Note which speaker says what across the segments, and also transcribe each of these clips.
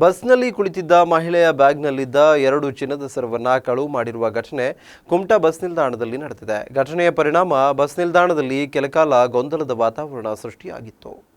Speaker 1: ಬಸ್ನಲ್ಲಿ ಕುಳಿತಿದ್ದ ಮಹಿಳೆಯ ಬ್ಯಾಗ್ನಲ್ಲಿದ್ದ ಎರಡು ಚಿನ್ನದ ಸರವನ್ನು ಕಳುವು ಮಾಡಿರುವ ಘಟನೆ ಕುಮಟಾ ಬಸ್ ನಿಲ್ದಾಣದಲ್ಲಿ ನಡೆದಿದೆ. ಘಟನೆಯ ಪರಿಣಾಮ ಬಸ್ ನಿಲ್ದಾಣದಲ್ಲಿ ಕೆಲಕಾಲ ಗೊಂದಲದ ವಾತಾವರಣ ಸೃಷ್ಟಿಯಾಗಿತ್ತು.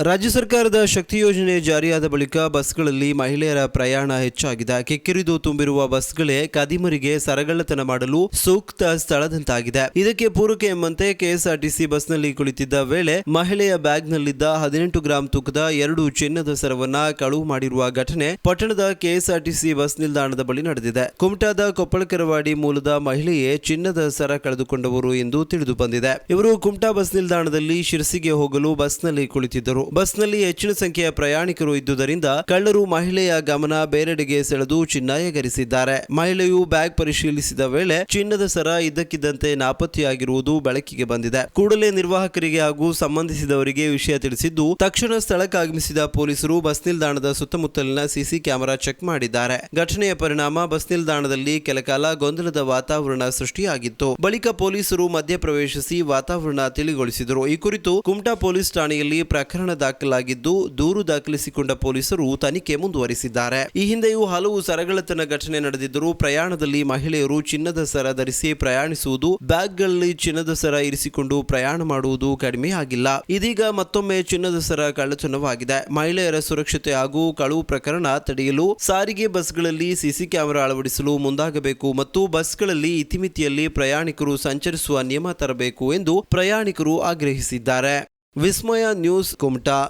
Speaker 1: ರಾಜ್ಯ ಸರ್ಕಾರದ ಶಕ್ತಿ ಯೋಜನೆ ಜಾರಿಯಾದ ಬಳಿಕ ಬಸ್ಗಳಲ್ಲಿ ಮಹಿಳೆಯರ ಪ್ರಯಾಣ ಹೆಚ್ಚಾಗಿದೆ. ಕೆಕ್ಕಿರಿದು ತುಂಬಿರುವ ಬಸ್ಗಳೇ ಕದಿಮರಿಗೆ ಸರಗಳ್ಳತನ ಮಾಡಲು ಸೂಕ್ತ ಸ್ಥಳದಂತಾಗಿದೆ. ಇದಕ್ಕೆ ಪೂರಕ ಎಂಬಂತೆ ಕೆಎಸ್ಆರ್ಟಿಸಿ ಬಸ್ನಲ್ಲಿ ಕುಳಿತಿದ್ದ ವೇಳೆ ಮಹಿಳೆಯ ಬ್ಯಾಗ್ನಲ್ಲಿದ್ದ ಹದಿನೆಂಟು ಗ್ರಾಂ ತೂಕದ ಎರಡು ಚಿನ್ನದ ಸರವನ್ನ ಕಳುವು ಮಾಡಿರುವ ಘಟನೆ ಪಟ್ಟಣದ ಕೆಎಸ್ಆರ್ಟಿಸಿ ಬಸ್ ನಿಲ್ದಾಣದ ಬಳಿ ನಡೆದಿದೆ. ಕುಮಟಾದ ಕೊಪ್ಪಳಕರವಾಡಿ ಮೂಲದ ಮಹಿಳೆಯೇ ಚಿನ್ನದ ಸರ ಕಳೆದುಕೊಂಡವರು ಎಂದು ತಿಳಿದು ಬಂದಿದೆ. ಇವರು ಕುಮಟಾ ಬಸ್ ನಿಲ್ದಾಣದಲ್ಲಿ ಶಿರಸಿಗೆ ಹೋಗಲು ಬಸ್ನಲ್ಲಿ ಕುಳಿತಿದ್ದರು. ಬಸ್ನಲ್ಲಿ ಹೆಚ್ಚಿನ ಸಂಖ್ಯೆಯ ಪ್ರಯಾಣಿಕರು ಇದ್ದುದರಿಂದ ಕಳ್ಳರು ಮಹಿಳೆಯ ಗಮನ ಬೇರೆಡೆಗೆ ಸೆಳೆದು ಚಿನ್ನಾಯಗರಿಸಿದ್ದಾರೆ. ಮಹಿಳೆಯು ಬ್ಯಾಗ್ ಪರಿಶೀಲಿಸಿದ ವೇಳೆ ಚಿನ್ನದ ಸರ ಇದ್ದಕ್ಕಿದ್ದಂತೆ ನಾಪತ್ತೆಯಾಗಿರುವುದು ಬೆಳಕಿಗೆ ಬಂದಿದೆ. ಕೂಡಲೇ ನಿರ್ವಾಹಕರಿಗೆ ಹಾಗೂ ಸಂಬಂಧಿಸಿದವರಿಗೆ ವಿಷಯ ತಿಳಿಸಿದ್ದು, ತಕ್ಷಣ ಸ್ಥಳಕ್ಕಾಗಮಿಸಿದ ಪೊಲೀಸರು ಬಸ್ ನಿಲ್ದಾಣದ ಸುತ್ತಮುತ್ತಲಿನ ಸಿಸಿ ಕ್ಯಾಮೆರಾ ಚೆಕ್ ಮಾಡಿದ್ದಾರೆ. ಘಟನೆಯ ಪರಿಣಾಮ ಬಸ್ ನಿಲ್ದಾಣದಲ್ಲಿ ಕೆಲಕಾಲ ಗೊಂದಲದ ವಾತಾವರಣ ಸೃಷ್ಟಿಯಾಗಿತ್ತು. ಬಳಿಕ ಪೊಲೀಸರು ಮಧ್ಯಪ್ರವೇಶಿಸಿ ವಾತಾವರಣ ತಿಳಿಗೊಳಿಸಿದರು. ಈ ಕುರಿತು ಕುಮಟಾ ಪೊಲೀಸ್ ಠಾಣೆಯಲ್ಲಿ ಪ್ರಕರಣ ದಾಖಲಾಗಿದ್ದು ದೂರು ದಾಖಲಿಸಿಕೊಂಡ ಪೊಲೀಸರು ತನಿಖೆ ಮುಂದುವರಿಸಿದ್ದಾರೆ. ಈ ಹಿಂದೆಯೂ ಹಲವು ಸರಗಳತನ ಘಟನೆ ನಡೆದಿದ್ದರೂ ಪ್ರಯಾಣದಲ್ಲಿ ಮಹಿಳೆಯರು ಚಿನ್ನದ ಸರ ಧರಿಸಿ ಪ್ರಯಾಣಿಸುವುದು, ಬ್ಯಾಗ್ಗಳಲ್ಲಿ ಚಿನ್ನದ ಸರ ಇರಿಸಿಕೊಂಡು ಪ್ರಯಾಣ ಮಾಡುವುದು ಕಡಿಮೆ ಆಗಿಲ್ಲ ಇದೀಗ ಮತ್ತೊಮ್ಮೆ ಚಿನ್ನದ ಸರ ಕಳ್ಳತನವಾಗಿದೆ. ಮಹಿಳೆಯರ ಸುರಕ್ಷತೆ ಹಾಗೂ ಕಳುವು ಪ್ರಕರಣ ತಡೆಯಲು ಸಾರಿಗೆ ಬಸ್ಗಳಲ್ಲಿ ಸಿಸಿ ಕ್ಯಾಮೆರಾ ಅಳವಡಿಸಲು ಮುಂದಾಗಬೇಕು ಮತ್ತು ಬಸ್ಗಳಲ್ಲಿ ಇತಿಮಿತಿಯಲ್ಲಿ ಪ್ರಯಾಣಿಕರು ಸಂಚರಿಸುವ ನಿಯಮ ತರಬೇಕು ಎಂದು ಪ್ರಯಾಣಿಕರು ಆಗ್ರಹಿಸಿದ್ದಾರೆ. વિસ્મય ન્યૂઝ કુમટા